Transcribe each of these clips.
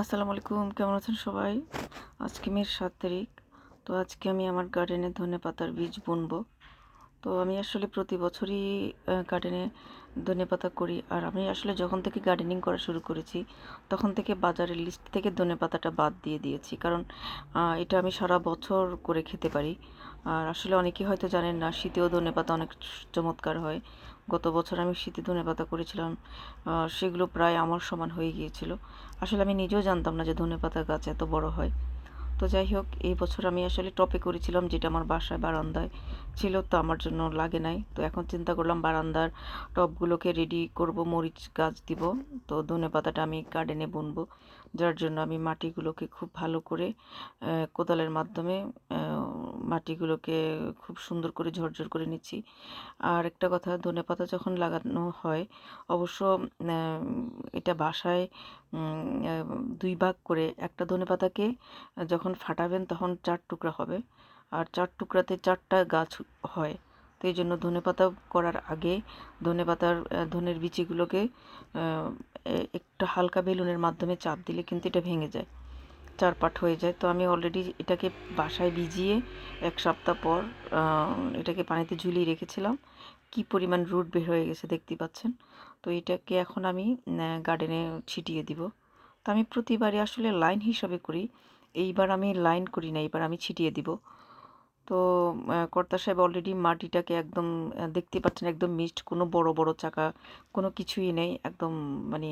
আসসালামু আলাইকুম, কেমন আছেন সবাই? আজকে মেয়ের সাত তারিখ, তো আজকে আমি আমার গার্ডেনে ধনে পাতার বীজ বুনবো। তো আমি আসলে প্রতি বছরই গার্ডেনে ধনে পাতা করি। আর আমি আসলে যখন থেকে গার্ডেনিং করা শুরু করেছি, তখন থেকে বাজারের লিস্ট থেকে ধনে পাতাটা বাদ দিয়ে দিয়েছি। কারণ এটা আমি সারা বছর করে খেতে পারি। আর আসলে অনেকেই হয়তো জানেন না, শীতেও ধনে পাতা অনেক চমৎকার হয়। গত বছর আমি শীতে ধনে পাতা করেছিলাম সেগুলো প্রায় আমার সমান হয়ে গিয়েছিল। আসলে আমি নিজেও জানতাম না যে ধনে পাতা গাছ এত বড় হয়। তো যাই হোক, এই বছর আমি আসলে টপে করেছিলাম যেটা আমার বাসায় বারান্দায়। ছিল, তো আমার জন্য লাগে নাই। তো এখন চিন্তা করলাম বারান্দার টবগুলোকে রেডি করব, মরিচ গাছ দিব। তো ধনে পাতাটা আমি গার্ডেনে বুনবো, যার জন্য আমি মাটিগুলোকে খুব ভালো করে কোদালের মাধ্যমে মাটিগুলোকে খুব সুন্দর করে ঝরঝর করে নিচ্ছি। আর একটা কথা, ধনে পাতা যখন লাগানো হয়, অবশ্য এটা বাসায় দুই ভাগ করে, একটা ধনে পাতাকে যখন ফাটাবেন তখন চার টুকরা হবে। আর চার টুকরাতে চারটা গাছ হয়। তো এই জন্য ধনেপাতা করার আগে ধনেপাতার ধনের বিচিগুলোকে একটু হালকা বেলুনের মাধ্যমে চাপ দিলে কিন্তু এটা ভেঙে যায় চার পাট হয়ে যায়। তো আমি অলরেডি এটাকে বাসায় ভিজিয়ে এক সপ্তাহ পর এটাকে পানিতে ঝুলিয়ে রেখেছিলাম। কি পরিমাণ রুট বের হয়ে গেছে দেখতে পাচ্ছেন? তো এটাকে এখন আমি গার্ডেনে ছিটিয়ে দিব। তো আমি প্রতিবারই আসলে লাইন হিসাবে করি। এইবার আমি লাইন করি না, এইবার আমি ছিটিয়ে দিব। তো কর্তা সাহেব অলরেডি মাটিটাকে একদম দেখতে পাচ্ছেন একদম মিক্সড কোনো বড় বড় চাকা, কোনো কিছুই নেই, একদম মানে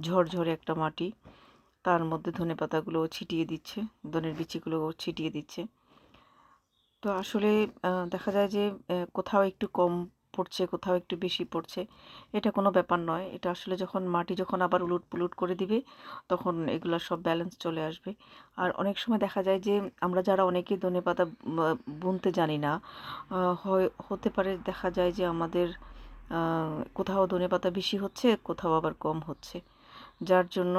ঝরঝরে একটা মাটি। তার মধ্যে ধনে পাতাগুলো ছিটিয়ে দিচ্ছে, ধনের বিচিগুলো ছিটিয়ে দিচ্ছে। তো আসলে দেখা যায় যে কোথাও একটু কম পড়ছে, কোথাও একটু বেশি পড়ছে, এটা কোনো ব্যাপার নয়। এটা আসলে যখন মাটি যখন আবার উলুট পুলুট করে দিবে, তখন এগুলো সব ব্যালেন্স চলে আসবে। আর অনেক সময় দেখা যায় যে, আমরা যারা অনেকেই ধনে পাতা বুনতে জানি না হয়, হতে পারে দেখা যায় যে আমাদের কোথাও ধনে পাতা বেশি হচ্ছে, কোথাও আবার কম হচ্ছে। যার জন্য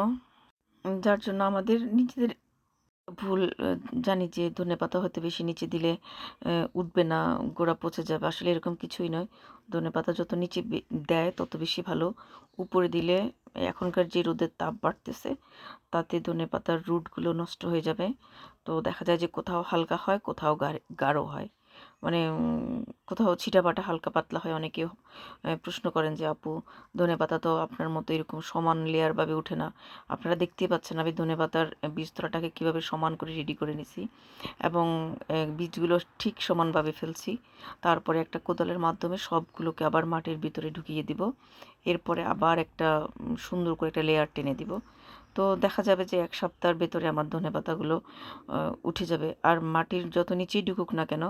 যার জন্য আমাদের নিজেদের ভুল জানি যে ধনে পাতা হয়তো বেশি নিচে দিলে উঠবে না, গোড়া পচে যাবে। আসলে এরকম কিছুই নয়। ধনে পাতা যত নিচে দেয় তত বেশি ভালো। উপরে দিলে এখনকার যে রোদের তাপ বাড়তেছে, তাতে ধনে পাতার রুটগুলো নষ্ট হয়ে যাবে। তো দেখা যায় যে কোথাও হালকা হয়, কোথাও গাঢ় গাঢ় হয়। কোথাও ছিটাপাটা হালকা পাতলা হয় অনেকে প্রশ্ন করেন যে, আপু ধনেপাতা তো আপনার মতো এরকম সমান লেয়ার ভাবে ওঠে না। আপনারা দেখতেই পাচ্ছেন আমি ধনেপাতার বীজতলাটাকে কীভাবে সমান করে রেডি করে নিছি এবং বীজগুলো ঠিক সমানভাবে ফেলছি। তারপরে একটা কোদালের মাধ্যমে সবগুলোকে আবার মাটির ভিতরে ঢুকিয়ে দিব। এরপরে আবার একটা সুন্দর করে একটা লেয়ার টেনে দিব। তো দেখা যাবে যে এক সপ্তাহের ভেতরে আমার ধনেপাতাগুলো আহ, উঠে যাবে। আর মাটির যত নিচেই ঢুকুক না কেন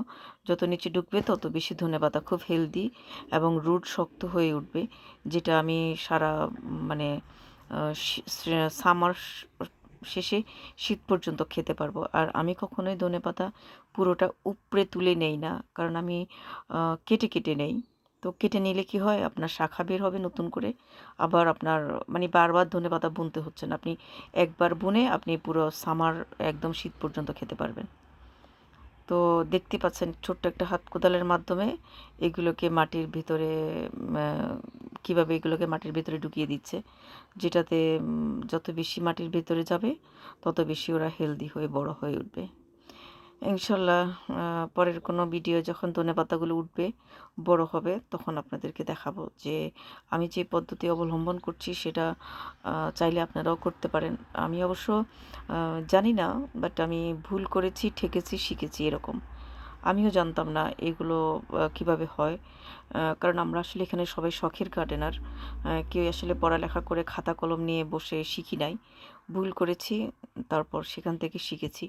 যত নিচে ঢুকবে তত বেশি ধনেপাতা খুব হেলদি এবং রুট শক্ত হয়ে উঠবে যেটা আমি সারা মানে সামার শেষে শীত পর্যন্ত খেতে পারব। আর আমি কখনোই ধনেপাতা পুরোটা উপড়ে তুলে নেই না কারণ আমি কেটে কেটে নেই। তো কেটে নিলে কি হয়? আপনার শাখা বের হবে নতুন করে। আবার আপনার মানে বারবার ধনেপাতা বুনতে হচ্ছে না। আপনি একবার বুনে আপনি পুরো সামার একদম শীত পর্যন্ত খেতে পারবেন। তো দেখতে পাচ্ছেন ছোট্ট একটা হাত কোদালের মাধ্যমে এগুলোকে মাটির ভিতরে কীভাবে এগুলোকে মাটির ভিতরে ঢুকিয়ে দিচ্ছে, যেটাতে যত বেশি মাটির ভিতরে যাবে, তত বেশি ওরা হেলদি হয়ে বড় হয়ে উঠবে। ইনশাল্লাহ পরের কোনো ভিডিও যখন ধনে পাতাগুলো উঠবে, বড় হবে, তখন আপনাদেরকে দেখাবো যে আমি যে পদ্ধতি অবলম্বন করছি সেটা চাইলে আপনারাও করতে পারেন। আমি অবশ্য জানি না বাট আমি ভুল করেছি, ঠেকেছি, শিখেছি এরকম। আমিও জানতাম না এগুলো কীভাবে হয়। কারণ আমরা আসলে এখানে সবাই শখের গার্ডেনার কেউ আসলে পড়ালেখা করে খাতা কলম নিয়ে বসে শিখি নাই। ভুল করেছি, তারপর সেখান থেকে শিখেছি।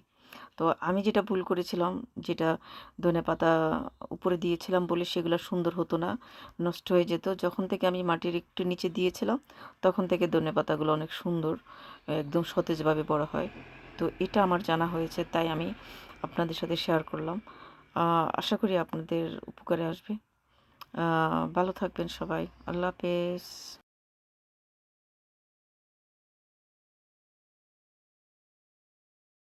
তো আমি যেটা ভুল করেছিলাম, যেটা ধনেপাতা উপরে দিয়েছিলাম বলে সেগুলো সুন্দর হতো না, নষ্ট হয়ে যেত। যখন থেকে আমি মাটির একটু নিচে দিয়েছিলাম, তখন থেকে ধনেপাতাগুলো অনেক সুন্দর, একদম সতেজভাবে বড় হয়। তো এটা আমার জানা হয়েছে, তাই আমি আপনাদের সাথে শেয়ার করলাম। আশা করি আপনাদের উপকারে আসবে। ভালো থাকবেন সবাই। আল্লাহ হাফেজ।